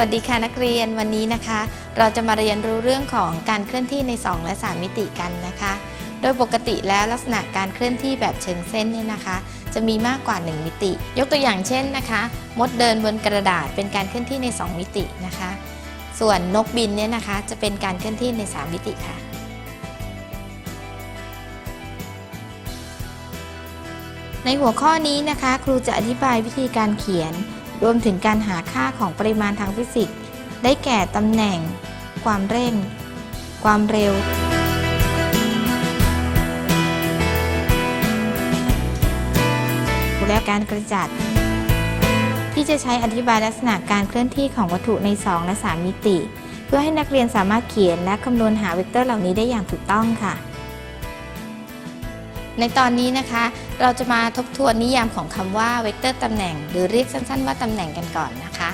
วัสดีค่ะนักเรียนวันนี้นะคะ เราจะมาเรียนรู้เรื่องของการเคลื่อนที่ใน 2 และ 3 มิติกันนะคะ โดยปกติแล้วลักษณะการเคลื่อนที่แบบเชิงเส้นเนี่ยนะคะ จะมีมากกว่า 1 มิติ ยกตัวอย่างเช่นนะคะ มดเดินบนกระดาษเป็นการเคลื่อนที่ใน 2 มิตินะคะ ส่วนนกบินเนี่ยนะคะจะเป็นการเคลื่อนที่ใน 3 มิติค่ะในหัวข้อนี้นะคะ ครูจะอธิบายวิธีการเขียน รวมถึงการหาค่าของปริมาณทางฟิสิกส์ ได้แก่ตำแหน่ง ความเร่ง ความเร็ว และการกระจัด ที่จะใช้อธิบายลักษณะการเคลื่อนที่ของวัตถุใน 2 และ 3 มิติ เพื่อให้นักเรียนสามารถเขียนและคำนวณหาเวกเตอร์เหล่านี้ได้อย่างถูกต้องค่ะ ในตอนนี้นะคะ เราจะมาทบทวนนิยามของคำว่าเวกเตอร์ตำแหน่ง หรือเรียกสั้นๆว่าตำแหน่งกันก่อนนะคะ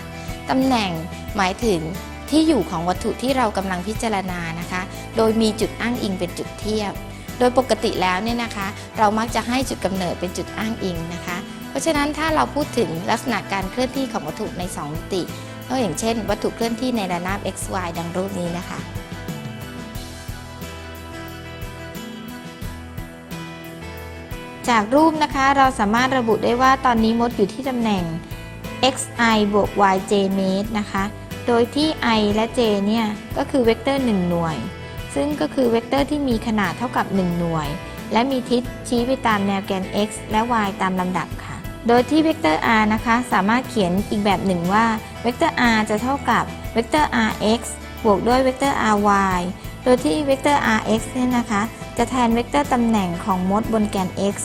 ตำแหน่งหมายถึงที่อยู่ของวัตถุที่เรากำลังพิจารณานะคะ โดยมีจุดอ้างอิงเป็นจุดเทียบ โดยปกติแล้วเนี่ยนะคะ เรามักจะให้จุดกำเนิดเป็นจุดอ้างอิงนะคะ เพราะฉะนั้นถ้าเราพูดถึงลักษณะการเคลื่อนที่ของวัตถุใน 2 มิติก็อย่างเช่น วัตถุเคลื่อนที่ในระนาบ x y ดังรูปนี้นะคะ จากรูปนะคะเราสามารถระบุได้ว่าตอนนี้มดอยู่ที่ตำแหน่ง xi บวก yj เมตรนะคะ โดยที่ i และ j เนี่ยก็คือเวกเตอร์ 1 หน่วย ซึ่งก็คือเวกเตอร์ที่มีขนาดเท่ากับ 1 หน่วย และมีทิศชี้ไปตามแนวแกน x และ y ตามลำดับค่ะ โดยที่เวกเตอร์ r นะคะสามารถเขียนอีกแบบหนึ่งว่าเวกเตอร์ r จะเท่ากับเวกเตอร์ rx บวกด้วยเวกเตอร์ ry โดยที่เวกเตอร์ rx เนี่ยนะคะ จะแทนเวกเตอร์ตำแหน่งของมดบนแกน x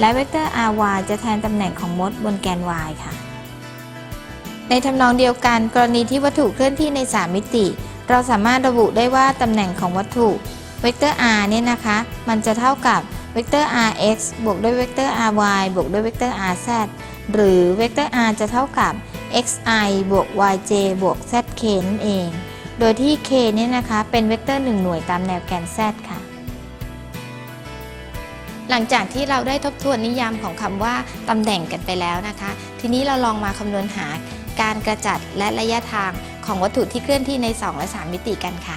และเวกเตอร์ ry จะแทนตำแหน่งของมดบนแกน y ค่ะ ในทำนองเดียวกันกรณีที่วัตถุเคลื่อนที่ใน 3 มิติ เราสามารถระบุได้ว่าตำแหน่งของวัตถุเวกเตอร์ r เนี่ยนะคะ มันจะเท่ากับเวกเตอร์ rx บวกด้วยเวกเตอร์ ry บวกด้วยเวกเตอร์ rz หรือเวกเตอร์ r จะเท่ากับ xi บวก yj บวก zk นั่นเอง โดยที่ k เนี่ยนะคะ เป็นเวกเตอร์ 1 หน่วยตามแนวแกน z ค่ะ หลังจากที่เราได้ทบทวนนิยามของคำว่าตำแหน่งกันไปแล้วนะคะ ทีนี้เราลองมาคำนวณหาการกระจัดและระยะทางของวัตถุที่เคลื่อนที่ใน 2 และ 3 มิติกันค่ะ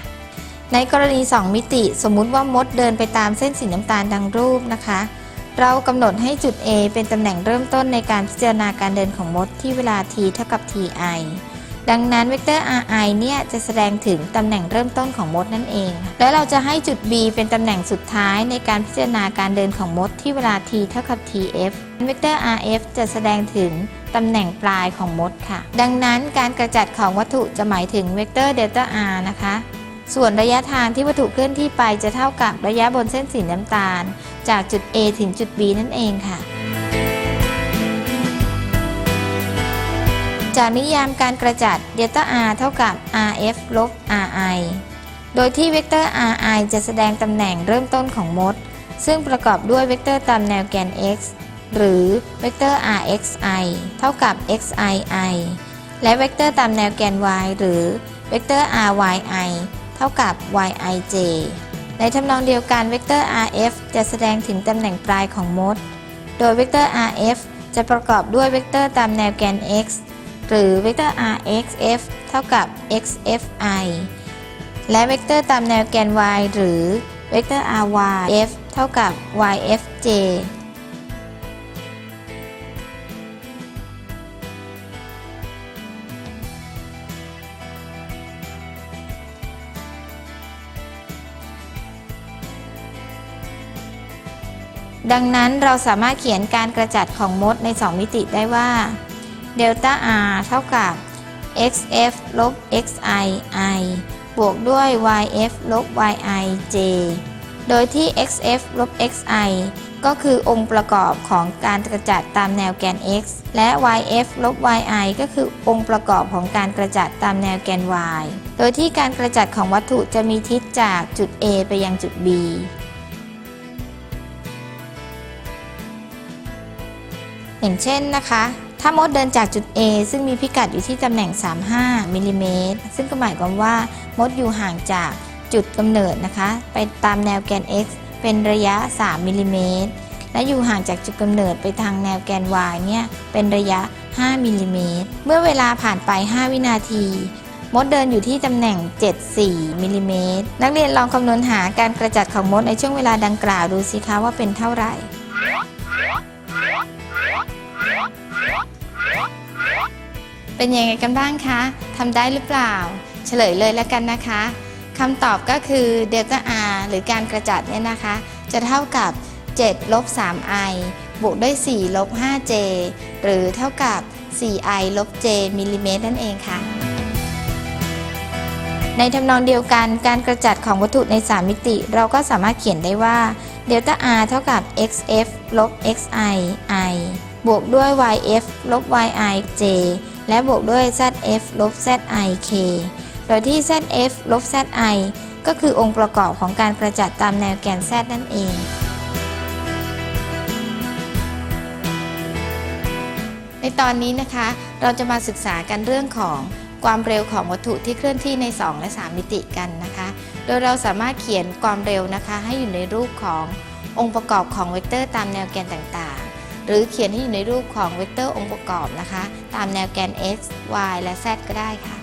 ในกรณี 2 มิติ สมมุติว่ามดเดินไปตามเส้นสีน้ำตาลดังรูปนะคะ เรากำหนดให้จุด A เป็นตำแหน่งเริ่มต้นในการพิจารณาการเดินของมดที่เวลา t เท่ากับ ti ดังนั้นเวกเตอร์ ri เนี่ยจะแสดงถึงตำแหน่งเริ่มต้นของมดนั่นเอง และเราจะให้จุด b เป็นตำแหน่งสุดท้ายในการพิจารณาการเดินของมดที่เวลา t เท่ากับ tf เวกเตอร์ rf จะแสดงถึงตำแหน่งปลายของมดค่ะ ดังนั้นการกระจัดของวัตถุจะหมายถึงเวกเตอร์เดลต้า r นะคะ ส่วนระยะทางที่วัตถุเคลื่อนที่ไปจะเท่ากับระยะบนเส้นสีน้ำตาล จากจุด A ถึงจุด B นั่นเองค่ะ จากนิยามการกระจัดเดลต้า r เท่ากับ rf ลบ ri โดยที่เวกเตอร์ ri จะแสดงตำแหน่งเริ่มต้นของมด ซึ่งประกอบด้วยเวกเตอร์ตามแนวแกน x หรือเวกเตอร์ rxi เท่ากับ xii และเวกเตอร์ตามแนวแกน y หรือเวกเตอร์ ryi เท่ากับ yij ในทำนองเดียวกันเวกเตอร์ rf จะแสดงถึงตำแหน่งปลายของมด โดยเวกเตอร์ rf จะประกอบด้วยเวกเตอร์ตามแนวแกน x หรือเวกเตอร์ rxf เท่ากับ xfi และเวกเตอร์ตามแนวแกน y หรือเวกเตอร์ ryf เท่ากับ yfj ดังนั้นเราสามารถเขียนการกระจัดของมดใน 2 มิติได้ว่า เดลต้า r เท่ากับ xf ลบ xi i บวกด้วย yf ลบ yi j โดยที่ xf ลบ xi ก็คือองค์ประกอบของการกระจัดตามแนวแกน x และ yf ลบ yi ก็คือองค์ประกอบของการกระจัดตามแนวแกน y โดยที่การกระจัดของวัตถุจะมีทิศจากจุด A ไปยังจุด B อย่างเช่นนะคะ ถ้ามดเดินจากจุด A ซึ่งมีพิกัดอยู่ที่ตำแหน่ง 35มิลลิเมตรซึ่งก็หมายความว่ามดอยู่ห่างจากจุดกำเนิดนะคะ ไปตามแนวแกน x เป็นระยะ 3มิลลิเมตรและอยู่ห่างจากจุดกำเนิดไปทางแนวแกน y เนี่ยเป็นระยะ 5มิลลิเมตรเมื่อเวลาผ่านไป 5 วินาที มดเดินอยู่ที่ตำแหน่ง 74มิลลิเมตรนักเรียนลองคำนวณหาการกระจัดของมดในช่วงเวลาดังกล่าวดูสิคะว่าเป็นเท่าไหร่ เป็นยังไงกันบ้างคะทำได้หรือเปล่า เฉลยเลยแล้วกันนะคะคำตอบก็คือเดลต้า R หรือการกระจัดเนี่ยนะคะ จะเท่ากับ7ลบ 3i บวกด้วย4ลบ 5j หรือเท่ากับ 4i ลบ j มิลลิเมตรนั่นเองค่ะ ในทำนองเดียวกันการกระจัดของวัตถุใน 3 มิติ เราก็สามารถเขียนได้ว่าเดลต้า r เท่ากับ xf ลบ xi i บวกด้วย yf ลบ yi j และบวกด้วย zf ลบ zi k โดยที่ zf ลบ zi ก็คือองค์ประกอบของการกระจัดตามแนวแกน z นั่นเอง ในตอนนี้นะคะ เราจะมาศึกษากันเรื่องของความเร็วของวัตถุที่เคลื่อนที่ใน 2 และ 3 มิติกันนะคะ โดยเราสามารถเขียนความเร็วนะคะ ให้อยู่ในรูปขององค์ประกอบของเวกเตอร์ตามแนวแกนต่างๆ หรือเขียนให้อยู่ในรูปของเวกเตอร์องค์ประกอบนะคะ ตามแนวแกน x y และ z ก็ได้ค่ะ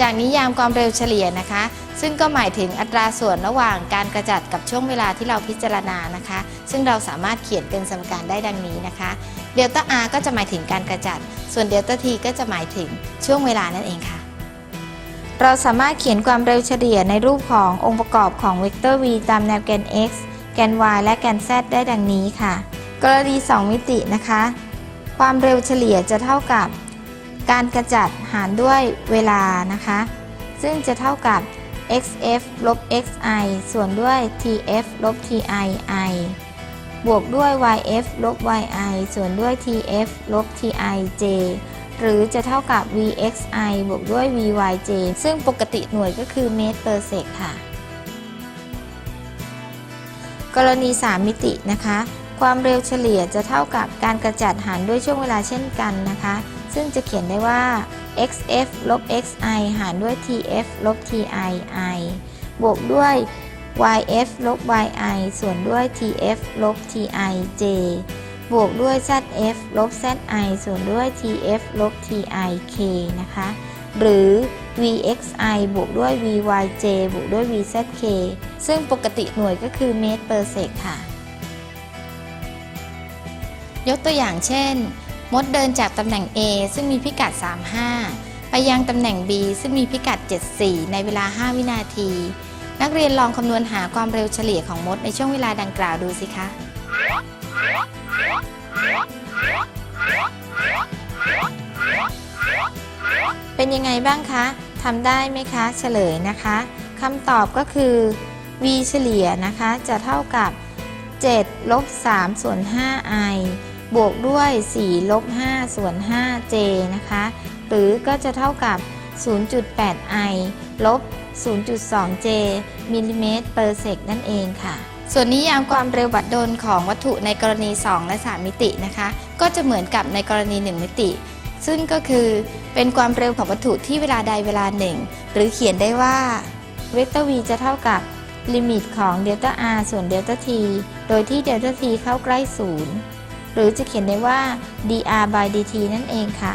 จากนิยามความเร็วเฉลี่ยนะคะ ซึ่งก็หมายถึงอัตราส่วนระหว่างการกระจัดกับช่วงเวลาที่เราพิจารณานะคะ ซึ่งเราสามารถเขียนเป็นสมการได้ดังนี้นะคะ เดลต้า r ก็จะหมายถึงการกระจัด ส่วนเดลต้า t ก็จะหมายถึงช่วงเวลานั่นเองค่ะ เราสามารถเขียนความเร็วเฉลี่ยในรูปขององค์ประกอบของเวกเตอร์ v ตามแนวแกน x แกน y และแกน z ได้ดังนี้ค่ะ กรณี 2 มิตินะคะ ความเร็วเฉลี่ยจะเท่ากับ การกระจัดหารด้วยเวลานะคะ ซึ่งจะเท่ากับ xf ลบ xi ส่วนด้วย tf ลบ ti i บวกด้วย yf ลบ yi ส่วนด้วย tf ลบ ti j หรือจะเท่ากับ vxi บวกด้วย vyj ซึ่งปกติหน่วยก็คือเมตร per sec ค่ะ กรณี 3 มิตินะคะ ความเร็วเฉลี่ยจะเท่ากับการกระจัดหารด้วยช่วงเวลาเช่นกันนะคะ ซึ่งจะเขียนได้ว่า xf ลบ xi หารด้วย tf ลบ ti i บวกด้วย yf ลบ yi ส่วนด้วย tf ลบ ti j บวกด้วย zf ลบ zi ส่วนด้วย tf ลบ ti k นะคะ หรือ vxi บวกด้วย vyj บวกด้วย vzk ซึ่งปกติหน่วยก็คือเมตร per sec ค่ะ ยกตัวอย่างเช่น มดเดินจากตำแหน่ง A ซึ่งมีพิกัด 35 ไปยังตำแหน่ง B ซึ่งมีพิกัด 74 ในเวลา 5 วินาที นักเรียนลองคำนวณหาความเร็วเฉลี่ยของมดในช่วงเวลาดังกล่าวดูสิคะ เป็นยังไงบ้างคะทำได้ไหมคะ เฉลยนะคะคำตอบก็คือ v เฉลี่ยนะคะจะเท่ากับ 7 ลบ 3 ส่วน 5i บวกด้วย 4 ลบ 5 ส่วน 5j นะคะ หรือก็จะเท่ากับ 0.8i ลบ 0.2j มิลลิเมตร per sec นั่นเองค่ะ ส่วนนิยามความเร็วบัดดลของวัตถุในกรณี 2 และ 3 มิตินะคะ ก็จะเหมือนกับในกรณี 1 มิติ ซึ่งก็คือเป็นความเร็วของวัตถุที่เวลาใดเวลาหนึ่ง หรือเขียนได้ว่าเวกเตอร์ v จะเท่ากับลิมิตของเดลต้า r ส่วนเดลต้า t โดยที่เดลต้า t เข้าใกล้ศูนย์หรือจะเขียนได้ว่า dr by dt นั่นเองค่ะ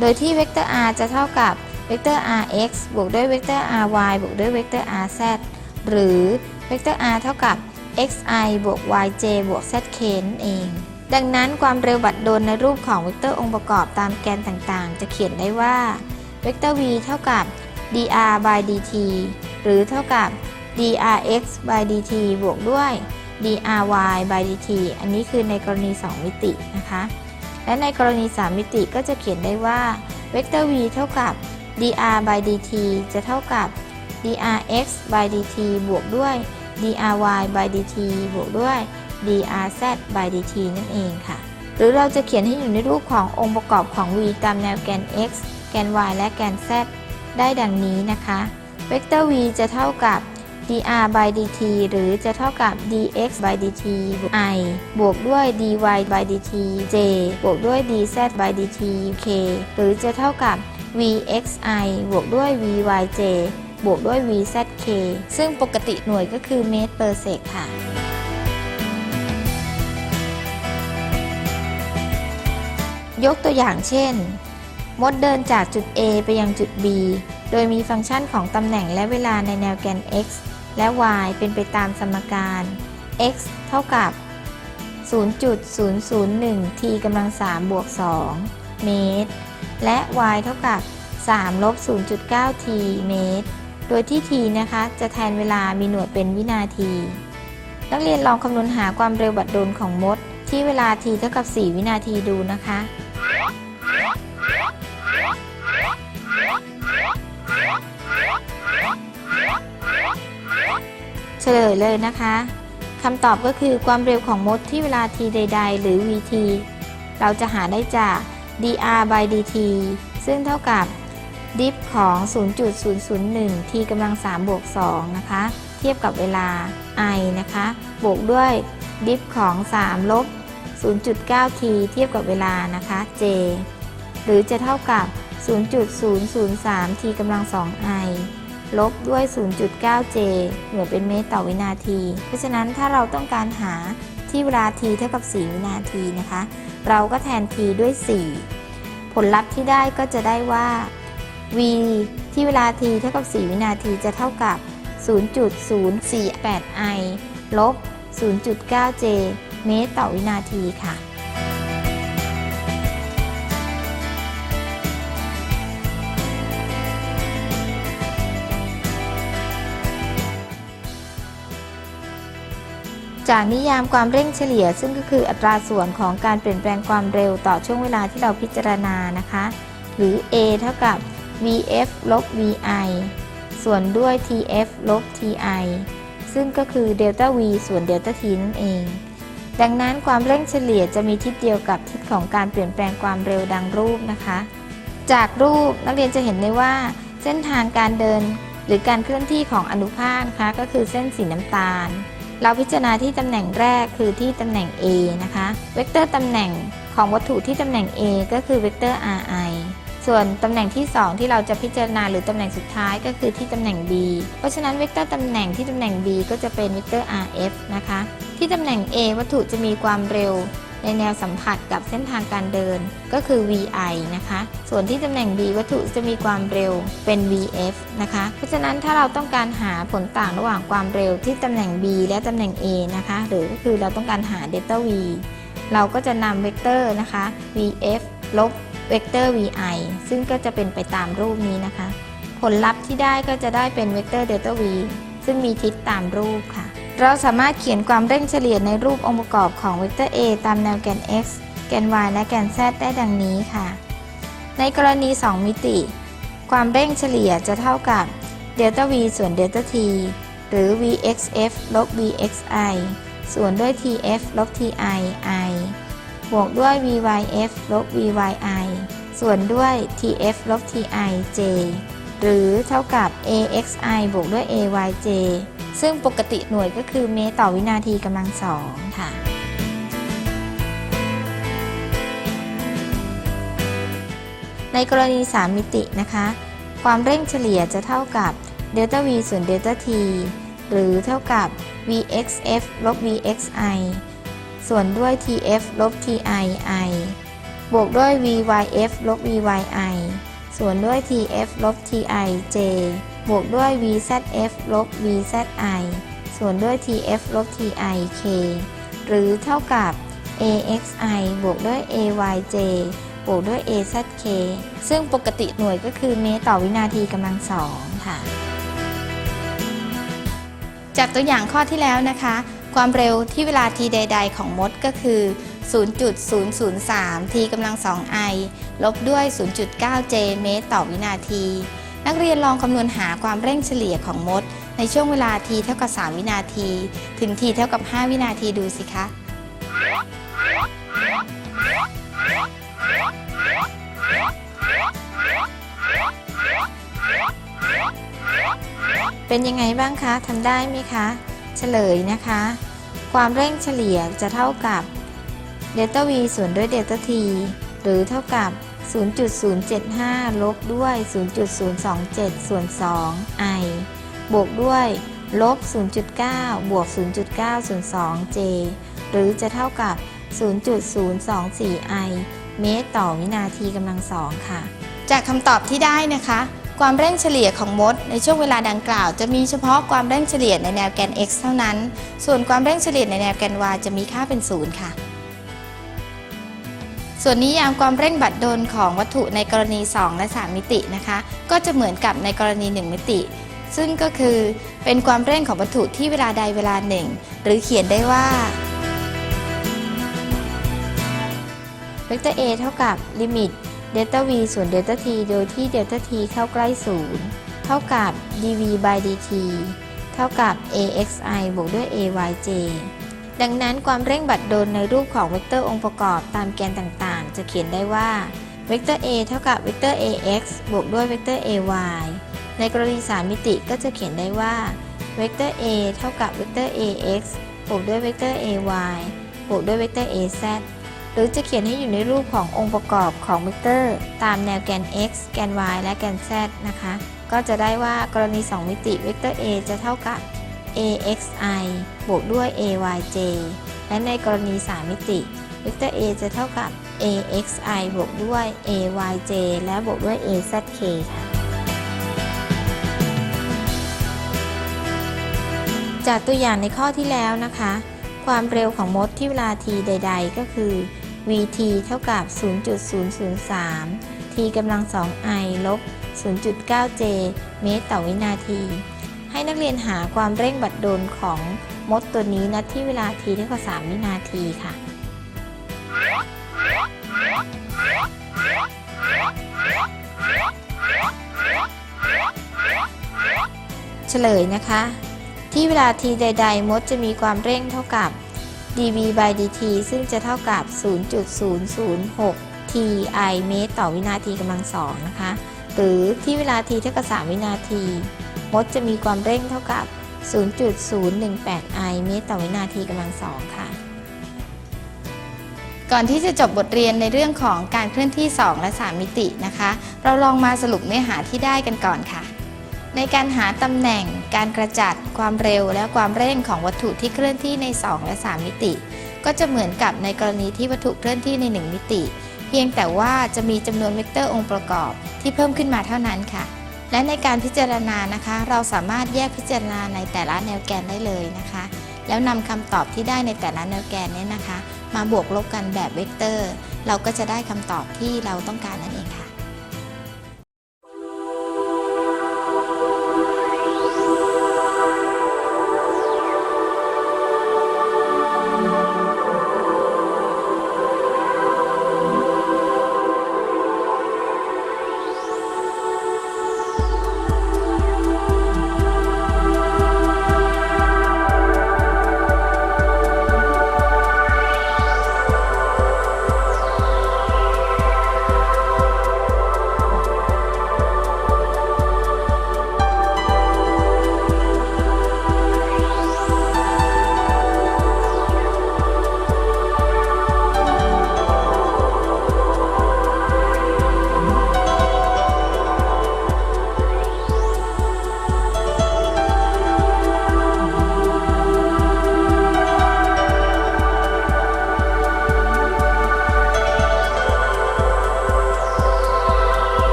โดยที่เวกเตอร์ r จะเท่ากับ เวกเตอร์ rx บวกด้วยเวกเตอร์ ry บวกด้วยเวกเตอร์ rz หรือเวกเตอร์ r เท่ากับ xi บวก yj บวก zk นั่นเอง ดังนั้นความเร็วบัดดลในรูปของเวกเตอร์องค์ประกอบตามแกนต่างๆ จะเขียนได้ว่า เวกเตอร์ v เท่ากับ dr by dt หรือเท่ากับ drx by dt บวกด้วย dry by dt อันนี้คือในกรณี 2 มิตินะคะ และในกรณี 3 มิติก็จะเขียนได้ว่า เวกเตอร์ v เท่ากับ dr by dt จะเท่ากับ drx by dt บวกด้วย dry by dt บวกด้วย drz by dt นั่นเองค่ะ หรือเราจะเขียนให้อยู่ในรูปขององค์ประกอบของ v ตามแนวแกน x แกน y และแกน z ได้ดังนี้นะคะ เวกเตอร์ v จะเท่ากับ dr by dt หรือจะเท่ากับ dx by dt i บวกด้วย dy by dt j บวกด้วย dz by dt k หรือจะเท่ากับ vxi บวกด้วย vyj บวกด้วย VZK ซึ่งปกติหน่วยก็คือเมตร per sec ค่ะยกตัวอย่างเช่น มดเดินจากจุด A ไปยังจุด B โดยมีฟังก์ชันของตำแหน่งและเวลาในแนวแกน x และ y เป็นไปตามสมการ x เท่ากับ 0.001 t กำลัง3บวก 2 เมตร และ y เท่ากับ3ลบ0.9 t เมตร โดยที่ t นะคะ จะแทนเวลามีหน่วยเป็นวินาที นักเรียนลองคำนวณหาความเร็วบัดดลของมด ที่เวลา t เท่ากับ 4 วินาทีดูนะคะ เฉลยเลยนะคะคำตอบก็คือความเร็วของมดที่เวลา t ใด ๆ หรือ vt เราจะหาได้จาก dr by dt ซึ่งเท่ากับดิฟของ 0.001 t กำลัง 3 บวก 2 นะคะ เทียบกับเวลา i นะคะ บวกด้วยดิฟของ 3 ลบ 0.9 t เทียบกับเวลานะคะ j หรือจะเท่ากับ 0.003 t กำลัง 2 i ลบด้วย 0.9j หน่วยเป็นเมตรต่อวินาที เพราะฉะนั้นถ้าเราต้องการหาที่เวลา t เท่ากับ 4 วินาทีนะคะ เราก็แทน t ด้วย 4 ผลลัพธ์ที่ได้ก็จะได้ว่า v ที่เวลา t เท่ากับ 4 วินาทีจะเท่ากับ 0.048i ลบ 0.9j เมตรต่อวินาทีค่ะ จากนิยามความเร่งเฉลี่ย ซึ่งก็คืออัตราส่วนของการเปลี่ยนแปลงความเร็วต่อช่วงเวลาที่เราพิจารณานะคะ หรือ a เท่ากับ vf ลบ vi ส่วนด้วย tf ลบ ti ซึ่งก็คือเดลต้า v ส่วนเดลต้า t นั่นเอง ดังนั้นความเร่งเฉลี่ยจะมีทิศเดียวกับทิศของการเปลี่ยนแปลงความเร็วดังรูปนะคะ จากรูปนักเรียนจะเห็นได้ว่า เส้นทางการเดินหรือการเคลื่อนที่ของอนุภาคนะคะก็คือเส้นสีน้ำตาล เราพิจารณาที่ตำแหน่งแรกคือที่ตำแหน่ง A นะคะ เวกเตอร์ตำแหน่งของวัตถุที่ตำแหน่ง A ก็คือเวกเตอร์ Ri ส่วนตำแหน่งที่ 2 ที่เราจะพิจารณาหรือตำแหน่งสุดท้ายก็คือที่ตำแหน่ง B เพราะฉะนั้นเวกเตอร์ตำแหน่งที่ตำแหน่ง B ก็จะเป็นเวกเตอร์ Rf นะคะ ที่ตำแหน่ง A วัตถุจะมีความเร็ว ในแนวสัมผัสกับเส้นทางการเดินก็คือ vi นะคะ ส่วนที่ตำแหน่ง b วัตถุจะมีความเร็วเป็น vf นะคะ เพราะฉะนั้นถ้าเราต้องการหาผลต่างระหว่างความเร็วที่ตำแหน่ง b และตำแหน่ง a นะคะ หรือก็คือเราต้องการหา delta v เราก็จะนำเวกเตอร์นะคะ vf ลบเวกเตอร์ vi ซึ่งก็จะเป็นไปตามรูปนี้นะคะ ผลลัพธ์ที่ได้ก็จะได้เป็นเวกเตอร์ delta v ซึ่งมีทิศตามรูปค่ะ เราสามารถเขียนความเร่งเฉลี่ยในรูปองค์ประกอบของเวกเตอร์ a ตามแนวแกน x แกน y และแกน z ได้ดังนี้ค่ะ ในกรณี 2 มิติ ความเร่งเฉลี่ยจะเท่ากับเดลต้า v ส่วนเดลต้า t หรือ vxf ลบ vxi ส่วนด้วย tf ลบ ti i บวกด้วย vyf ลบ vyi ส่วนด้วย tf ลบ ti j หรือเท่ากับ axi บวกด้วย ayj ซึ่งปกติหน่วยก็คือเมตรต่อวินาทีกำลังสองค่ะ ในกรณี 3 มิตินะคะ ความเร่งเฉลี่ยจะเท่ากับเดลต้า v ส่วนเดลต้า t หรือเท่ากับ vxf ลบ vxi ส่วนด้วย tf ลบ ti i บวกด้วย vyf ลบ vyi ส่วนด้วย tf ลบ ti j บวกด้วย vzf ลบ vzi ส่วนด้วย tf ลบ ti k หรือเท่ากับ axi บวกด้วย ayj บวกด้วย azk ซึ่งปกติหน่วยก็คือเมตรต่อวินาทีกำลังสองค่ะ จากตัวอย่างข้อที่แล้วนะคะ ความเร็วที่เวลา t ใด ๆ ของมดก็คือ 0.003 t กำลัง 2i ลบด้วย 0.9 j เมตรต่อวินาที นักเรียนลองคำนวณหาความเร่งเฉลี่ยของมด ในช่วงเวลา t เท่ากับ 3 วินาที ถึง t เท่ากับ 5 วินาทีดูสิคะ เป็นยังไงบ้างคะทำได้ไหมคะเฉลยนะคะ ความเร่งเฉลี่ยจะเท่ากับเดลต้า v ส่วนด้วยเดลต้า t หรือเท่ากับ 0.075 ลบด้วย 0.027 ส่วน 2 i บวกด้วย ลบ 0.9 บวก 0.9 ส่วน 2 j หรือจะเท่ากับ 0.024 i เมตรต่อวินาทีกำลังสองค่ะ จากคำตอบที่ได้นะคะ ความเร่งเฉลี่ยของมด ในช่วงเวลาดังกล่าว จะมีเฉพาะความเร่งเฉลี่ยในแนวแกน x เท่านั้น ส่วนความเร่งเฉลี่ยในแนวแกน y จะมีค่าเป็นศูนย์ค่ะ ส่วนนิยามความเร่งบัดดลของวัตถุในกรณี 2 และ 3 มิตินะคะ ก็จะเหมือนกับในกรณี 1 มิติ ซึ่งก็คือเป็นความเร่งของวัตถุที่เวลาใดเวลาหนึ่ง หรือเขียนได้ว่าเวกเตอร์ a เท่ากับลิมิตเดลต้า v ส่วนเดลต้า t โดยที่เดลต้า t เข้าใกล้ศูนย์เท่ากับ dv by dt เท่ากับ axi บวกด้วย ayj ดังนั้นความเร่งบัดดลในรูปของเวกเตอร์องค์ประกอบตามแกนต่างๆ จะเขียนได้ว่าเวกเตอร์ a เท่ากับเวกเตอร์ ax บวกด้วยเวกเตอร์ ay ในกรณี 3 มิติก็จะเขียนได้ว่าเวกเตอร์ a เท่ากับเวกเตอร์ ax บวกด้วยเวกเตอร์ ay บวกด้วยเวกเตอร์ az หรือจะเขียนให้อยู่ในรูปขององค์ประกอบของเวกเตอร์ ตามแนวแกน x แกน y และแกน z นะคะ ก็จะได้ว่ากรณี 2 มิติเวกเตอร์ a จะเท่ากับ axi บวกด้วย ayj และในกรณี 3 มิติเวกเตอร์ a จะเท่ากับ axi บวกด้วย ayj และบวกด้วย azk ค่ะจากตัวอย่างในข้อที่แล้วนะคะ ความเร็วของมดที่เวลา t ใด ๆ ก็คือ vt เท่ากับ 0.003 t กำลัง 2i ลบ 0.9j เมตรต่อวินาที ให้นักเรียนหาความเร่งบัดดลของมดตัวนี้ณที่เวลา t เท่ากับ 3 วินาทีค่ะ เฉลยนะคะ ที่เวลา t ใด ๆ มดจะมีความเร่งเท่ากับ dv by dt ซึ่งจะเท่ากับ 0.006 ti เมตรต่อวินาทีกำลังสองนะคะ หรือที่เวลา t เท่ากับ 3 วินาที มดจะมีความเร่งเท่ากับ 0.018 i เมตรต่อวินาทีกำลังสองค่ะ ก่อนที่จะจบบทเรียนในเรื่องของการเคลื่อนที่ 2 และ 3 มิตินะคะ เราลองมาสรุปเนื้อหาที่ได้กันก่อนค่ะ ในการหาตำแหน่ง การกระจัด ความเร็ว และความเร่งของวัตถุที่เคลื่อนที่ใน 2 และ 3 มิติ ก็จะเหมือนกับในกรณีที่วัตถุเคลื่อนที่ใน 1 มิติ เพียงแต่ว่าจะมีจำนวนเวกเตอร์องค์ประกอบ ที่เพิ่มขึ้นมาเท่านั้นค่ะ และในการพิจารณานะคะ เราสามารถแยกพิจารณาในแต่ละแนวแกนได้เลยนะคะ แล้วนำคำตอบที่ได้ในแต่ละแนวแกนเนี้นะคะ มาบวกลบกันแบบเวกเตอร์ เราก็จะได้คำตอบที่เราต้องการนั่นเองค่ะ